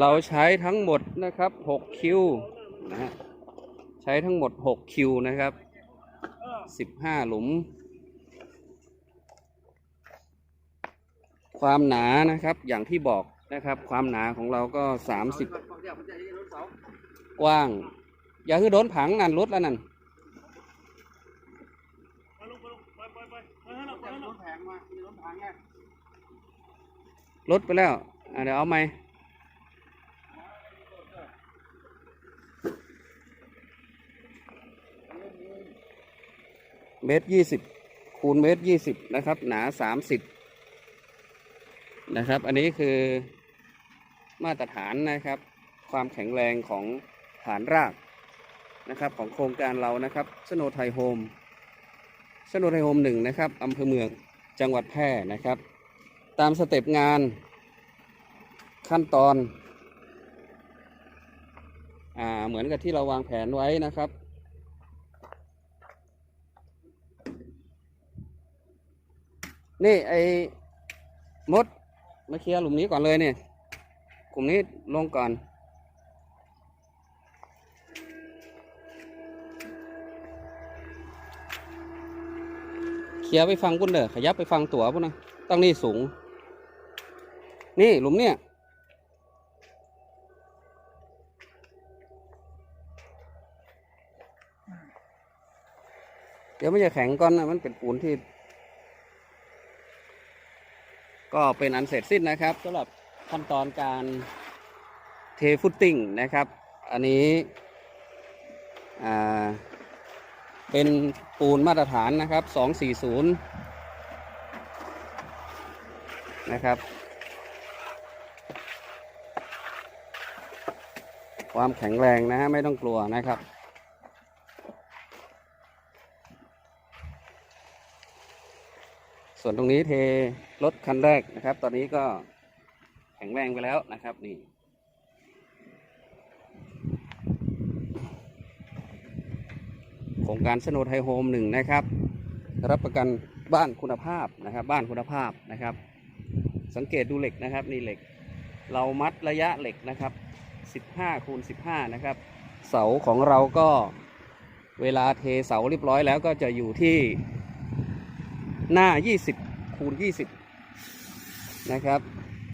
เราใช้ทั้งหมดนะครับ6คิวนะฮะใช้ทั้งหมด6คิวนะครับ15 หลุม ความหนานะครับอย่างที่บอกนะครับ ความหนาของเราก็ 30 กว้าง อย่าคือโดนผังนั่นรถแล้วนั่นรถไปแล้วเดี๋ยวเอาไหม เมตรยี่สิบคูณเมตรยี่สิบนะครับ หนาสามสิบนะครับ อันนี้คือมาตรฐานนะครับ ความแข็งแรงของฐานรากนะครับ ของโครงการเรานะครับสโนไทยโฮมสโนไทยโฮมหนึ่งนะครับอำเภอเมืองจังหวัดแพร่นะครับ ตามสเต็ปงานขั้นตอนอ่าเหมือนกับที่เราวางแผนไว้นะครับ นี่ไอ้มด มาเคลียร์หลุมนี้ก่อนเลยเนี่ยกลุ่มนี้ลงก่อน เคลียร์ไปฟังพุ่นเด้อขยับไปฟังตัวพุ่นนะต้งนี่สูง นี่หลุมเนี่ยเดี๋ยวมันจะแข็งก่อนนะมันเป็นปูนที่ ก็เป็นอันเสร็จสิ้นนะครับสำหรับขั้นตอนการเทฟุตติ้งนะครับ อันนี้เป็นปูนมาตรฐานนะครับ 240 นะครับ ความแข็งแรงนะฮะไม่ต้องกลัวนะครับ ส่วนตรงนี้เทรถคันแรกนะครับ ตอนนี้ก็แข็งแรงไปแล้วนะครับนี่โครงการสโนไทยโฮมหนึ่งนะครับ รับประกันบ้านคุณภาพนะครับ บ้านคุณภาพนะครับ สังเกตดูเหล็กนะครับนี่เหล็ก เรามัดระยะเหล็กนะครับ 15คูณ15 นะครับ เสาของเราก็เวลาเทเสาเรียบร้อยแล้วก็จะอยู่ที่ หน้า 20 คูณ 20 นะครับ